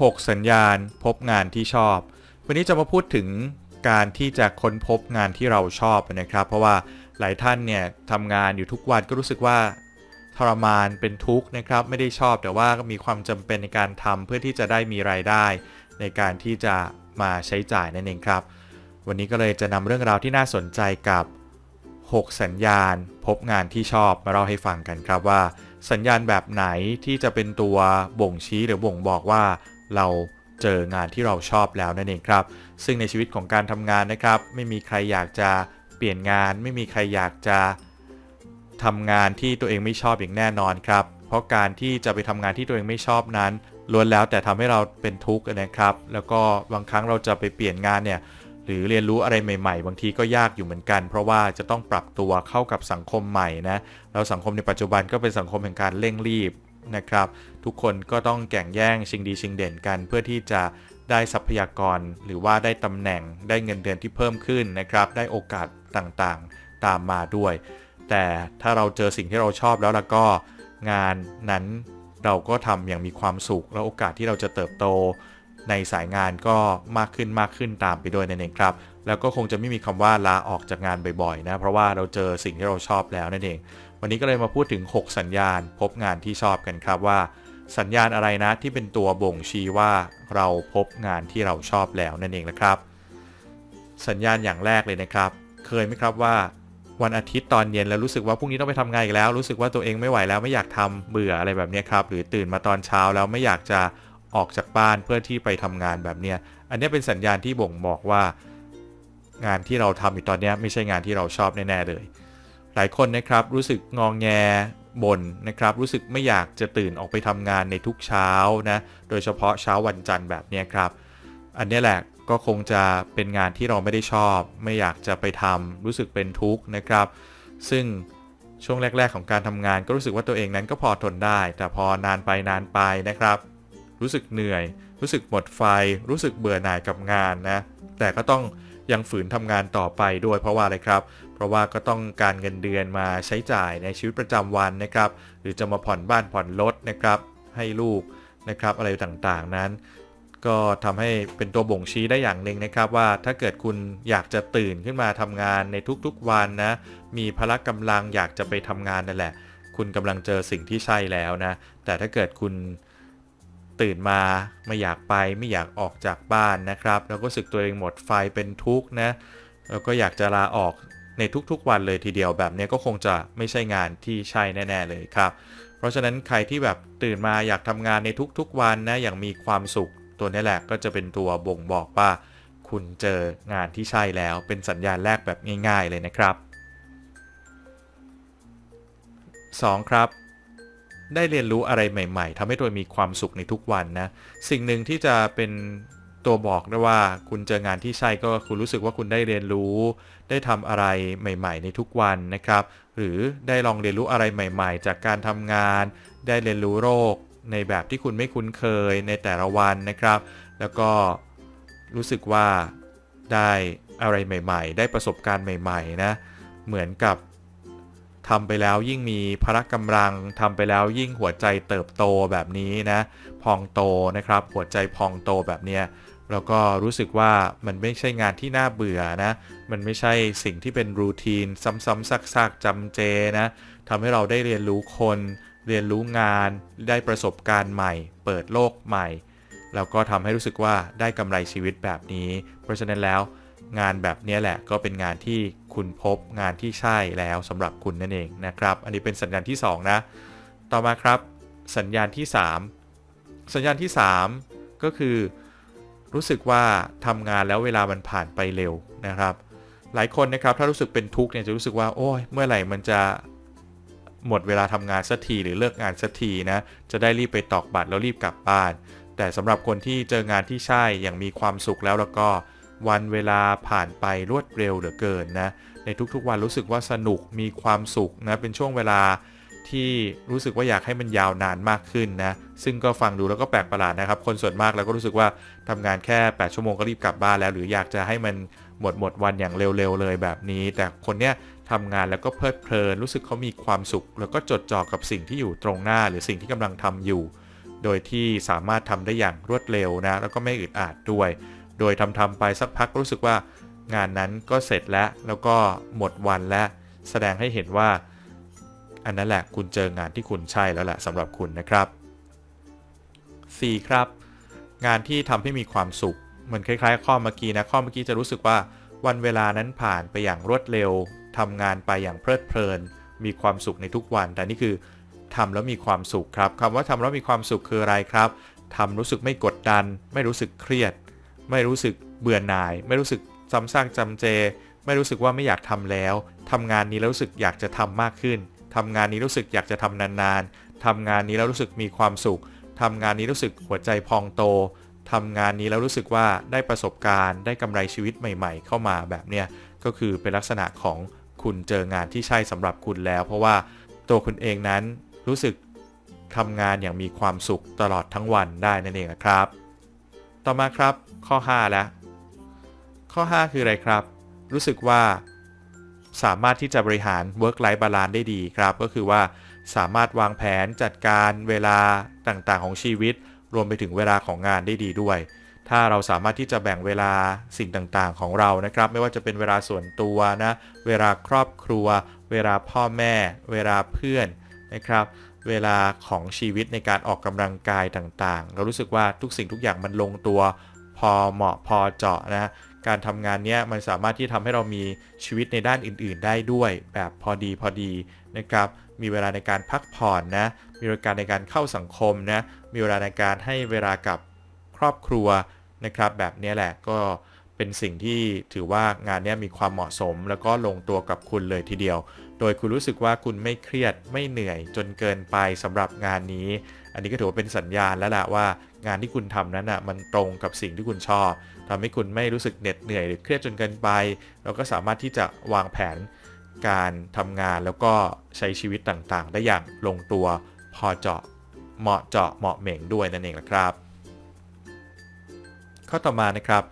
6 สัญญาณพบงานที่ชอบ วันนี้จะมาพูดถึงการที่จะค้นพบงานที่เราชอบนะครับ เพราะว่าหลายท่านเนี่ยทำงานอยู่ทุกวันก็รู้สึกว่าทรมานเป็นทุกข์นะครับ ไม่ได้ชอบแต่ว่าก็มีความจำเป็นในการทำเพื่อที่จะได้มีรายได้ ในการที่จะมาใช้จ่ายนั่นเองครับ วันนี้ก็เลยจะนำเรื่องราวที่น่าสนใจกับ 6 สัญญาณ พบงานที่ชอบมาเล่าให้ฟังกันครับว่า สัญญาณแบบไหนที่จะเป็นตัวบ่งชี้หรือบ่งบอกว่า เราเจองานที่เราชอบแล้วนั่นเองครับ ซึ่งในชีวิตของการทำงานนะครับ ไม่มีใครอยากจะเปลี่ยนงาน ไม่มีใครอยากจะทำงานที่ตัวเองไม่ชอบอย่างแน่นอนครับ เพราะการที่จะไปทำงานที่ตัวเองไม่ชอบนั้นล้วนแล้วแต่ทำให้เราเป็นทุกข์นะครับ แล้วก็บางครั้งเราจะไปเปลี่ยนงานเนี่ยหรือเรียนรู้อะไรใหม่ ๆ บางทีก็ยากอยู่เหมือนกัน เพราะว่าจะต้องปรับตัวเข้ากับสังคมใหม่นะแล้วสังคมในปัจจุบันก็เป็นสังคมแห่งการเร่งรีบ นะครับ ทุกคนก็ต้องแข่งแย่งชิงดีชิงเด่นกัน เพื่อที่จะได้ทรัพยากรหรือว่าได้ตำแหน่งได้เงินเดือนที่เพิ่มขึ้นนะครับ ได้โอกาสต่างๆตามมาด้วย แต่ถ้าเราเจอสิ่งที่เราชอบแล้วแล้วก็ งานนั้นเราก็ทำอย่างมีความสุข แล้วโอกาสที่เราจะเติบโต ในสายงานก็มากขึ้นมากขึ้นตามไปด้วยนั่นเองครับ แล้วก็คงจะไม่มีคำว่าลาออกจากงานบ่อยๆนะ เพราะว่าเราเจอสิ่งที่เราชอบแล้วนั่นเอง วันนี้ก็เลยมาพูดถึง 6 สัญญาณ พบงานที่ชอบกันครับว่า สัญญาณอะไรนะที่เป็นตัวบ่งชี้ว่าเราพบงานที่เราชอบแล้วนั่นเองนะครับ สัญญาณอย่างแรกเลยนะครับ เคยไหมครับว่า วันอาทิตย์ตอนเย็นแล้วรู้สึกว่าพรุ่งนี้ต้องไปทำงานอีกแล้ว รู้สึกว่าตัวเองไม่ไหวแล้วไม่อยากทำเบื่ออะไรแบบนี้ครับหรือตื่นมาตอนเช้าแล้วไม่อยากจะออกจากบ้านเพื่อที่ไปทำงานแบบเนี้ยอันนี้เป็นสัญญาณที่บ่งบอกว่า งานที่เราทำอยู่ตอนนี้ไม่ใช่งานที่เราชอบแน่ๆเลย หลายคนนะครับรู้สึกงองแงบ่นนะครับ รู้สึกไม่อยากจะตื่นออกไปทำงานในทุกเช้านะโดยเฉพาะเช้าวันจันทร์แบบนี้ครับ อันนี้แหละก็คงจะเป็นงานที่เราไม่ได้ชอบ ไม่อยากจะไปทำรู้สึกเป็นทุกข์นะครับ ซึ่งช่วงแรก ๆ ของการทำงานก็รู้สึกว่าตัวเองนั้นก็พอทนได้ แต่พอนานไปนานไปนะครับ รู้สึกเหนื่อย รู้สึกหมดไฟ รู้สึกเบื่อหน่ายกับงานนะแต่ก็ต้อง ยังฝืนทำงานต่อไปด้วยเพราะว่าอะไรครับ เพราะว่าก็ต้องการเงินเดือนมาใช้จ่ายในชีวิตประจำวันนะครับ หรือจะมาผ่อนบ้านผ่อนรถนะครับ ให้ลูกนะครับอะไรต่างๆนั้น ก็ทำให้เป็นตัวบ่งชี้ได้อย่างหนึ่งนะครับ ว่าถ้าเกิดคุณอยากจะตื่นขึ้นมาทำงานในทุกๆวันนะ มีพละกำลังอยากจะไปทำงานนั่นแหละ คุณกำลังเจอสิ่งที่ใช่แล้วนะ แต่ถ้าเกิดคุณ ตื่นมาไม่อยากไปไม่อยากออกจากบ้านนะครับ แล้วก็รู้สึกตัวเองหมดไฟเป็นทุกข์นะแล้วก็อยากจะลาออกในทุกๆวันเลยทีเดียวแบบนี้ก็คงจะไม่ใช่งานที่ใช่แน่ ๆ เลยครับ เพราะฉะนั้นใครที่แบบตื่นมาอยากทำงานในทุกๆวันนะอย่างมีความสุขตัวนี้แหละก็จะเป็นตัวบ่งบอกว่า คุณเจองานที่ใช่แล้วเป็นสัญญาณแรกแบบง่าย ๆ เลยนะครับ 2. ครับ ได้เรียนรู้อะไรใหม่ ๆทำให้ตัวมีความสุขในทุกวันนะ สิ่งหนึ่งที่จะเป็นตัวบอกได้ว่าคุณเจองานที่ใช่ก็คุณรู้สึกว่าคุณได้เรียนรู้ ได้ทำอะไรใหม่ ๆ ในทุกวันนะครับ หรือได้ลองเรียนรู้อะไรใหม่ ๆ จากการทำงาน ได้เรียนรู้โรค ในแบบที่คุณไม่คุ้นเคยในแต่ละวันนะครับ แล้วก็รู้สึกว่าได้อะไรใหม่ ๆ ได้ประสบการณ์ใหม่ ๆ นะ เหมือนกับ ทำไปแล้วยิ่งมีพละกำลังทำไปแล้วยิ่งหัวใจเติบโตแบบนี้นะพองโตนะครับ หัวใจพองโตแบบเนี้ยแล้วก็รู้สึกว่ามันไม่ใช่งานที่น่าเบื่อนะ มันไม่ใช่สิ่งที่เป็นรูทีน ซ้ำๆซากๆจำเจนะทำให้เราได้เรียนรู้คน เรียนรู้งาน ได้ประสบการณ์ใหม่ เปิดโลกใหม่ แล้วก็ทำให้รู้สึกว่าได้กำไรชีวิตแบบนี้ เพราะฉะนั้นแล้ว งานแบบนี้แหละก็เป็นงานที่คุณพบงานที่ใช่แล้วสำหรับคุณนั่นเองนะครับ อันนี้เป็นสัญญาณที่ 2 นะ ต่อมาครับสัญญาณที่ 3 สัญญาณที่ 3 ก็คือ รู้สึกว่าทำงานแล้วเวลามันผ่านไปเร็วนะครับ หลายคนนะครับถ้ารู้สึกเป็นทุกข์เนี่ยจะรู้สึกว่าโอ้ยเมื่อไหร่มันจะหมดเวลาทำงานสักทีหรือเลิกงานสักทีนะจะได้รีบไปตอกบัตรแล้วรีบกลับบ้าน แต่สำหรับคนที่เจองานที่ใช่อย่างมีความสุขแล้วแล้วก็ วันเวลาผ่านไปรวดเร็วเหลือเกินนะ ในทุกๆวันรู้สึกว่าสนุกมีความสุขนะ เป็นช่วงเวลาที่รู้สึกว่าอยากให้มันยาวนานมากขึ้นนะ ซึ่งก็ฟังดูแล้วก็แปลกประหลาดนะครับ คนส่วนมากแล้วก็รู้สึกว่าทำงานแค่ 8 ชั่วโมงก็รีบกลับบ้านแล้ว หรืออยากจะให้มันหมดหมดวันอย่างเร็วๆเลยแบบนี้ แต่คนเนี้ยทำงานแล้วก็เพลิดเพลิน รู้สึกเขามีความสุข แล้วก็จดจ่อกับสิ่งที่อยู่ตรงหน้า หรือสิ่งที่กำลังทำอยู่ โดยที่สามารถทำได้อย่างรวดเร็วนะ แล้วก็ไม่อึดอัดด้วย โดยทำทำไปสักพักรู้สึกว่างานนั้นก็เสร็จแล้วแล้วก็หมดวันและแสดงให้เห็นว่า อันนั้นแหละคุณเจองานที่คุณใช่แล้วแหละสำหรับคุณนะครับ 4. ครับ งานที่ทำให้มีความสุขเหมือนคล้ายๆ ข้อเมื่อกี้นะข้อเมื่อกี้จะรู้สึกว่าวันเวลานั้นผ่านไปอย่างรวดเร็วทำงานไปอย่างเพลิดเพลิน มีความสุขในทุกวัน แต่นี่คือทำแล้วมีความสุขครับคำว่าทำแล้วมีความสุขคืออะไรครับทำรู้สึกไม่กดดัน ไม่รู้สึกเครียด ไม่รู้สึกเบื่อหน่าย ไม่รู้สึกซ้ำซากจำเจ ไม่รู้สึกว่าไม่อยากทำแล้วทำงานนี้แล้วรู้สึกอยากจะทำมากขึ้นทำงานนี้รู้สึกอยากจะทำนานๆทำงานนี้แล้วรู้สึกมีความสุขทำงานนี้รู้สึกหัวใจพองโตทำงานนี้แล้วรู้สึกว่าได้ประสบการณ์ได้กำไรชีวิตใหม่ ๆ เข้ามาแบบเนี้ยก็คือเป็นลักษณะของคุณเจองานที่ใช่สำหรับคุณแล้ว เพราะว่าตัวคุณเองนั้นรู้สึกทำงานอย่างมีความสุขตลอดทั้งวันได้นั่นเองครับ ต่อมาครับ ข้อ 5 แล้ว ข้อ 5 คืออะไรครับ รู้สึกว่าสามารถที่จะบริหาร work life balance ได้ดีครับ ก็คือว่าสามารถวางแผนจัดการเวลาต่างๆ ของชีวิต รวมไปถึงเวลาของงานได้ดีด้วย ถ้าเราสามารถที่จะแบ่งเวลาสิ่งต่างๆ ของเรานะครับ ไม่ว่าจะเป็นเวลาส่วนตัวนะ เวลาครอบครัว เวลาพ่อแม่ เวลาเพื่อนนะครับ เวลาของชีวิตในการออกกำลังกายต่างๆ เรารู้สึกว่าทุกสิ่งทุกอย่างมันลงตัว พอเหมาะพอเจาะนะการทำงานเนี้ยมันสามารถที่ทำให้เรามีชีวิตในด้านอื่น ๆ ได้ด้วยแบบพอดีพอดีนะครับมีเวลาในการพักผ่อนนะมีเวลาในการเข้าสังคมนะมีเวลาในการให้เวลากับครอบครัวนะครับแบบนี้แหละก็เป็นสิ่งที่ถือว่างานนี้มีความเหมาะสม แล้วก็ลงตัวกับคุณเลยทีเดียว โดยคุณรู้สึกว่าคุณไม่เครียดไม่เหนื่อยจนเกินไปสำหรับงานนี้ อันนี้ก็ถือว่าเป็นสัญญาณแล้วล่ะว่า งานที่คุณทำนั้นอะมันตรงกับสิ่งที่คุณชอบทำให้คุณไม่รู้สึกเหน็ดเหนื่อยหรือเครียดจนเกินไป เราก็สามารถที่จะวางแผนการทำงานแล้วก็ใช้ชีวิตต่างๆ ได้อย่างลงตัวพอเจาะเหมาะเจาะเหมาะเหม่งด้วยนั่นเองนะครับ ข้อต่อมานะครับ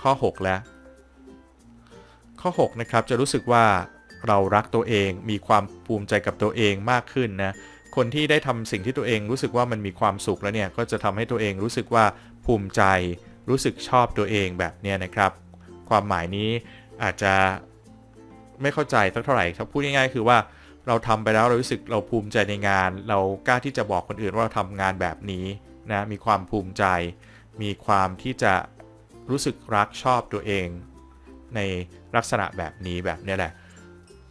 ข้อ 6 แล้ว ข้อ 6 นะครับจะรู้สึกว่าเรารักตัวเองมีความภูมิใจกับตัวเองมากขึ้นนะ คนที่ได้ทำสิ่งที่ตัวเองรู้สึกว่ามันมีความสุขแล้วเนี่ย ก็จะทำให้ตัวเองรู้สึกว่าภูมิใจ รู้สึกชอบตัวเองแบบเนี้ยนะครับ ความหมายนี้อาจจะไม่เข้าใจสักเท่าไหร่ถ้าพูดง่ายๆคือว่าเราทำไปแล้วเรารู้สึกเราภูมิใจในงาน เรากล้าที่จะบอกคนอื่นว่าเราทำงานแบบนี้นะมีความภูมิใจ มีความที่จะรู้สึกรักชอบตัวเอง ในลักษณะแบบนี้แบบนี้แหละ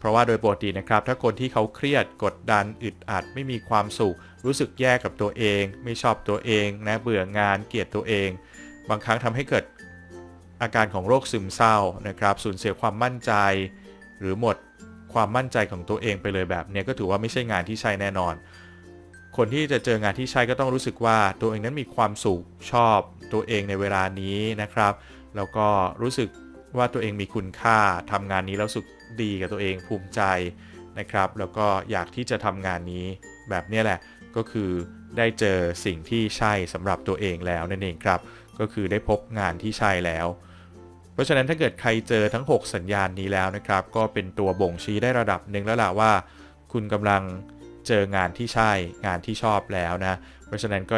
เพราะว่าโดยปกตินะครับ ถ้าคนที่เขาเครียดกดดันอึดอัด ไม่มีความสุข รู้สึกแย่กับตัวเอง ไม่ชอบตัวเองนะเบื่องานเกลียดตัวเอง บางครั้งทำให้เกิดอาการของโรคซึมเศร้านะครับสูญเสียความมั่นใจ หรือหมดความมั่นใจของตัวเองไปเลยแบบนี้ก็ถือว่าไม่ใช่งานที่ใช่แน่นอน คนที่จะเจองานที่ใช่ก็ต้องรู้สึกว่าตัวเองนั้นมีความสุขชอบตัวเองในเวลานี้นะครับ แล้วก็รู้สึก ว่าตัวเองมีคุณค่าทำงานนี้แล้วสุขดีกับตัวเองภูมิใจนะครับ แล้วก็อยากที่จะทำงานนี้แบบนี้แหละก็คือได้เจอสิ่งที่ใช่สำหรับตัวเองแล้วนั่นเองครับ ก็คือได้พบงานที่ใช่แล้ว เพราะฉะนั้นถ้าเกิดใครเจอทั้ง 6 สัญญาณนี้แล้วนะครับ ก็เป็นตัวบ่งชี้ได้ระดับหนึ่งแล้วล่ะว่า คุณกำลังเจองานที่ใช่งานที่ชอบแล้วนะ เพราะฉะนั้นก็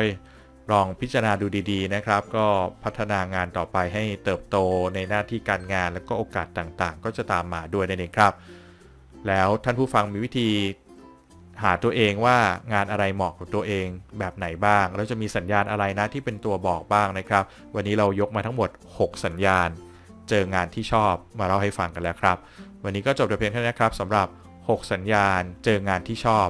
ลองพิจารณาดูดีๆนะครับ ก็พัฒนางานต่อไปให้เติบโตในหน้าที่การงานแล้วก็โอกาสต่างๆ ก็จะตามมาด้วยนั่นเองครับ แล้วท่านผู้ฟังมีวิธีหาตัวเองว่างานอะไรเหมาะกับตัวเองแบบไหนบ้าง แล้วจะมีสัญญาณอะไรนะที่เป็นตัวบอกบ้างนะครับ วันนี้เรายกมาทั้งหมด 6 สัญญาณ เจองานที่ชอบมาเล่าให้ฟังกันแล้วครับ วันนี้ก็จบแต่เพียงเท่านี้ครับสำหรับ 6 สัญญาณ เจองานที่ชอบ